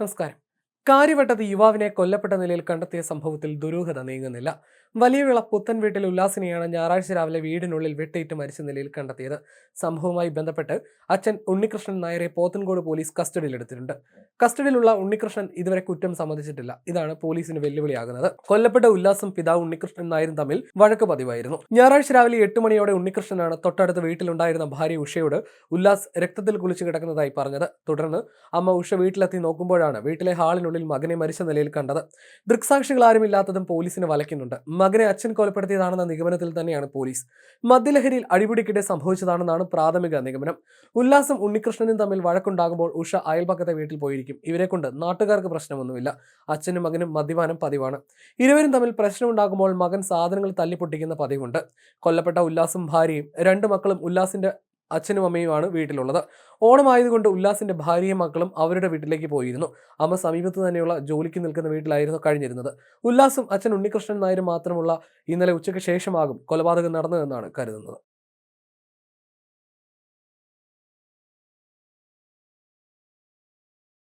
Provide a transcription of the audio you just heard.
നമസ്കാരം. കാര്യവട്ടത്ത് യുവാവിനെ കൊല്ലപ്പെട്ട നിലയിൽ കണ്ടെത്തിയ സംഭവത്തിൽ ദുരൂഹത നീങ്ങുന്നില്ല. വലിയവിള പുത്തൻ വീട്ടിൽ ഉല്ലാസിനെയാണ് ഞായറാഴ്ച രാവിലെ വീടിനുള്ളിൽ വെട്ടേറ്റ് മരിച്ച നിലയിൽ കണ്ടെത്തിയത്. സംഭവവുമായി ബന്ധപ്പെട്ട് അച്ഛൻ ഉണ്ണികൃഷ്ണൻ നായരെ പോത്തൻകോട് പോലീസ് കസ്റ്റഡിയിലെടുത്തിട്ടുണ്ട്. കസ്റ്റഡിയിലുള്ള ഉണ്ണികൃഷ്ണൻ ഇതുവരെ കുറ്റം സമ്മതിച്ചിട്ടില്ല. ഇതാണ് പോലീസിന് വെല്ലുവിളിയാകുന്നത്. കൊല്ലപ്പെട്ട ഉല്ലാസും പിതാവ് ഉണ്ണികൃഷ്ണൻ നായരും തമ്മിൽ വഴക്ക് പതിവായിരുന്നു. ഞായറാഴ്ച രാവിലെ എട്ട് മണിയോടെ ഉണ്ണികൃഷ്ണനാണ് തൊട്ടടുത്ത വീട്ടിലുണ്ടായിരുന്ന ഭാര്യ ഉഷയോട് ഉല്ലാസ് രക്തത്തിൽ കുളിച്ചു കിടക്കുന്നതായി പറഞ്ഞത്. തുടർന്ന് അമ്മ ഉഷ വീട്ടിലെത്തി നോക്കുമ്പോഴാണ് വീട്ടിലെ ഹാളിനുള്ളിൽ മകനെ മരിച്ച നിലയിൽ കണ്ടത്. ദൃക്സാക്ഷികൾ ആരുമില്ലാത്തതും പോലീസിന് വലയ്ക്കുന്നുണ്ട്. മകനെ അച്ഛൻ കൊലപ്പെടുത്തിയതാണെന്ന നിഗമനത്തിൽ തന്നെയാണ് പോലീസ്. മദ്യലഹരിയിൽ അടിപിടിക്കിടെ സംഭവിച്ചതാണെന്നാണ് പ്രാഥമിക നിഗമനം. ഉല്ലാസം ഉണ്ണികൃഷ്ണനും തമ്മിൽ വഴക്കുണ്ടാകുമ്പോൾ ഉഷ അയൽപക്കത്തെ വീട്ടിൽ പോയിരിക്കും. ഇവരെ കൊണ്ട് നാട്ടുകാർക്ക് പ്രശ്നമൊന്നുമില്ല. അച്ഛനും മകനും മദ്യപാനം പതിവാണ്. ഇരുവരും തമ്മിൽ പ്രശ്നമുണ്ടാകുമ്പോൾ മകൻ സാധനങ്ങൾ തല്ലിപ്പൊട്ടിക്കുന്ന പതിവുണ്ട്. കൊല്ലപ്പെട്ട ഉല്ലാസും ഭാര്യയും രണ്ട് മക്കളും ഉല്ലാസിന്റെ അച്ഛനും അമ്മയുമാണ് വീട്ടിലുള്ളത്. ഓണമായതുകൊണ്ട് ഉല്ലാസിന്റെ ഭാര്യയും മക്കളും അവരുടെ വീട്ടിലേക്ക് പോയിരുന്നു. അമ്മ സമീപത്ത് തന്നെയുള്ള ജോലിക്ക് നിൽക്കുന്ന വീട്ടിലായിരുന്നു കഴിഞ്ഞിരുന്നത്. ഉല്ലാസും അച്ഛൻ ഉണ്ണികൃഷ്ണൻ നായരും മാത്രമുള്ള ഇന്നലെ ഉച്ചയ്ക്ക് ശേഷമാകും കൊലപാതകം നടന്നതെന്നാണ് കരുതുന്നത്.